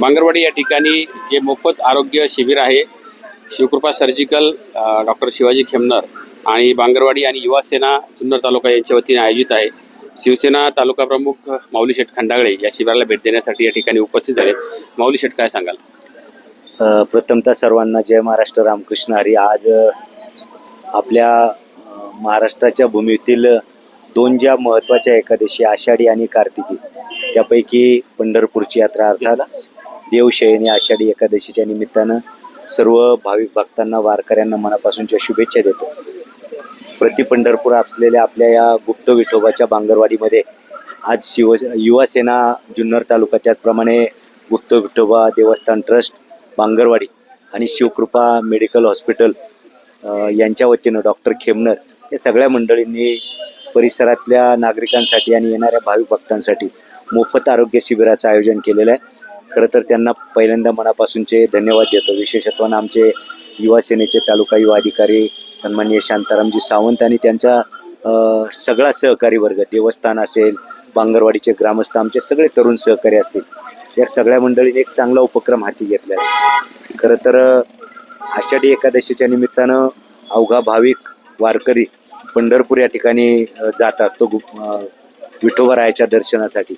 बांगरवाडी या ठिकाणी जे मोफत आरोग्य शिबिर आहे शिवकृपा सर्जिकल डॉक्टर शिवाजी खेमनर आणि बांगरवाडी आणि युवा सेना जुन्नर तालुका यांच्या वतीने आयोजित आहे. शिवसेना तालुका प्रमुख माऊली शेठ खंडागळे या शिबिराला भेट देण्यासाठी या ठिकाणी उपस्थित झाले. माऊली शेठ काय सांगाल? प्रथमतः सर्वांना जय महाराष्ट्र रामकृष्ण हरी. आज आपल्या महाराष्ट्राच्या भूमीतील दोन ज्या महत्त्वाच्या एकादशी आषाढी आणि कार्तिकी त्यापैकी पंढरपूरची यात्रा अर्थात देवशयनी आषाढी एकादशीच्या निमित्तानं सर्व भाविक भक्तांना वारकऱ्यांना मनापासूनच्या शुभेच्छा देतो. प्रति पंढरपूर असलेल्या आपल्या या गुप्त विठोबाच्या बांगरवाडीमध्ये आज शिव युवासेना जुन्नर तालुका त्याचप्रमाणे गुप्त विठोबा देवस्थान ट्रस्ट बांगरवाडी आणि शिवकृपा मेडिकल हॉस्पिटल यांच्या वतीनं डॉक्टर खेमनर या सगळ्या मंडळींनी परिसरातल्या नागरिकांसाठी आणि येणाऱ्या भाविक भक्तांसाठी मोफत आरोग्य शिबिराचं आयोजन केलेलं आहे. खरं तर त्यांना पहिल्यांदा मनापासूनचे धन्यवाद देतो. विशेषत्वानं आमचे युवा सेनेचे तालुका युवा अधिकारी सन्माननीय शांतारामजी सावंत आणि त्यांचा सगळा सहकारी वर्ग देवस्थान असेल बांगरवाडीचे ग्रामस्थ आमचे सगळे तरुण सहकारी असतील या सगळ्या मंडळीने एक चांगला उपक्रम हाती घेतला आहे. खरं तर आषाढी एकादशीच्या निमित्तानं अवघा भाविक वारकरी पंढरपूर या ठिकाणी जात असतो गु- अ, विठोबरायाच्या दर्शनासाठी.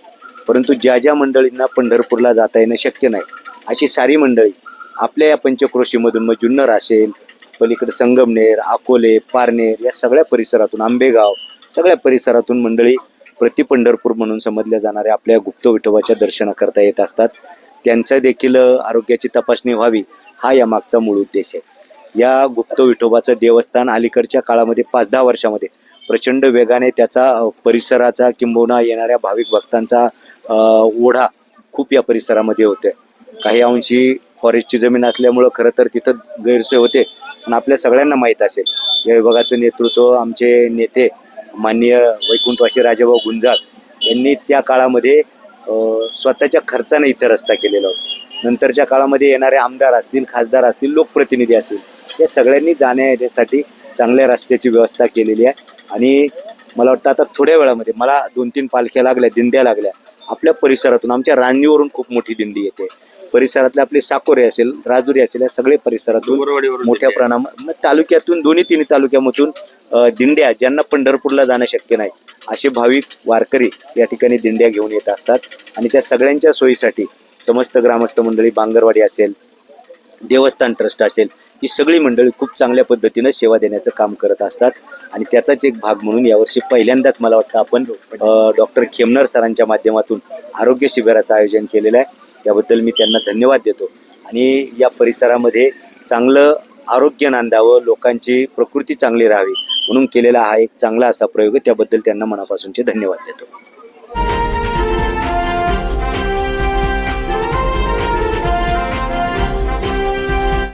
परंतु ज्या ज्या मंडळींना पंढरपूरला जाता येणं शक्य नाही अशी सारी मंडळी आपल्या या पंचक्रोशीमधून मग जुन्नर असेल पलीकडे संगमनेर अकोले पारनेर या सगळ्या परिसरातून आंबेगाव सगळ्या परिसरातून मंडळी प्रति पंढरपूर म्हणून समजल्या जाणाऱ्या आपल्या गुप्त विठोबाच्या दर्शनाकरता येत असतात. त्यांचा देखील आरोग्याची तपासणी व्हावी हा या मागचा मूळ उद्देश आहे. या गुप्त विठोबाचं देवस्थान अलीकडच्या काळामध्ये पाच दहा वर्षामध्ये प्रचंड वेगाने त्याचा परिसराचा किंबहुना येणाऱ्या भाविक भक्तांचा ओढा खूप या परिसरामध्ये होते काही अंशी फॉरेस्टची जमीन असल्यामुळं खरं तर तिथं गैरसोय होते. पण आपल्या सगळ्यांना माहीत असेल या विभागाचं नेतृत्व आमचे नेते माननीय वैकुंठवासी राजाभाऊ गुंजाळ यांनी त्या काळामध्ये स्वतःच्या खर्चाने इथं रस्ता केलेला होता. नंतरच्या काळामध्ये येणारे आमदार असतील खासदार असतील लोकप्रतिनिधी असतील या सगळ्यांनी जाण्यासाठी चांगल्या रस्त्याची व्यवस्था केलेली आहे. आणि मला वाटतं आता थोड्या वेळामध्ये मला दोन तीन पालख्या लागल्या दिंड्या लागल्या. आपल्या परिसरातून आमच्या रांनीवरून खूप मोठी दिंडी येते. परिसरातले आपले साकोरे असेल राजुरी असेल या सगळे परिसरातून मोठ्या. प्रमाणात तालुक्यातून दोन्ही तिन्ही तालुक्यामधून दिंड्या ज्यांना पंढरपूरला जाणं शक्य नाही असे भाविक वारकरी या ठिकाणी दिंड्या घेऊन येत असतात. आणि त्या सगळ्यांच्या सोयीसाठी समस्त ग्रामस्थ मंडळी बांगरवाडी असेल देवस्थान ट्रस्ट असेल ही सगळी मंडळी खूप चांगल्या पद्धतीनं सेवा देण्याचं काम करत असतात. आणि त्याचाच एक भाग म्हणून यावर्षी पहिल्यांदाच मला वाटतं आपण डॉक्टर खेमनर सरांच्या माध्यमातून आरोग्य शिबिराचं आयोजन केलेलं आहे. त्याबद्दल मी त्यांना धन्यवाद देतो. आणि या परिसरामध्ये चांगलं आरोग्य नांदावं लोकांची प्रकृती चांगली राहावी म्हणून केलेला हा एक चांगला असा प्रयोग आहे. त्याबद्दल त्यांना मनापासूनचे धन्यवाद देतो.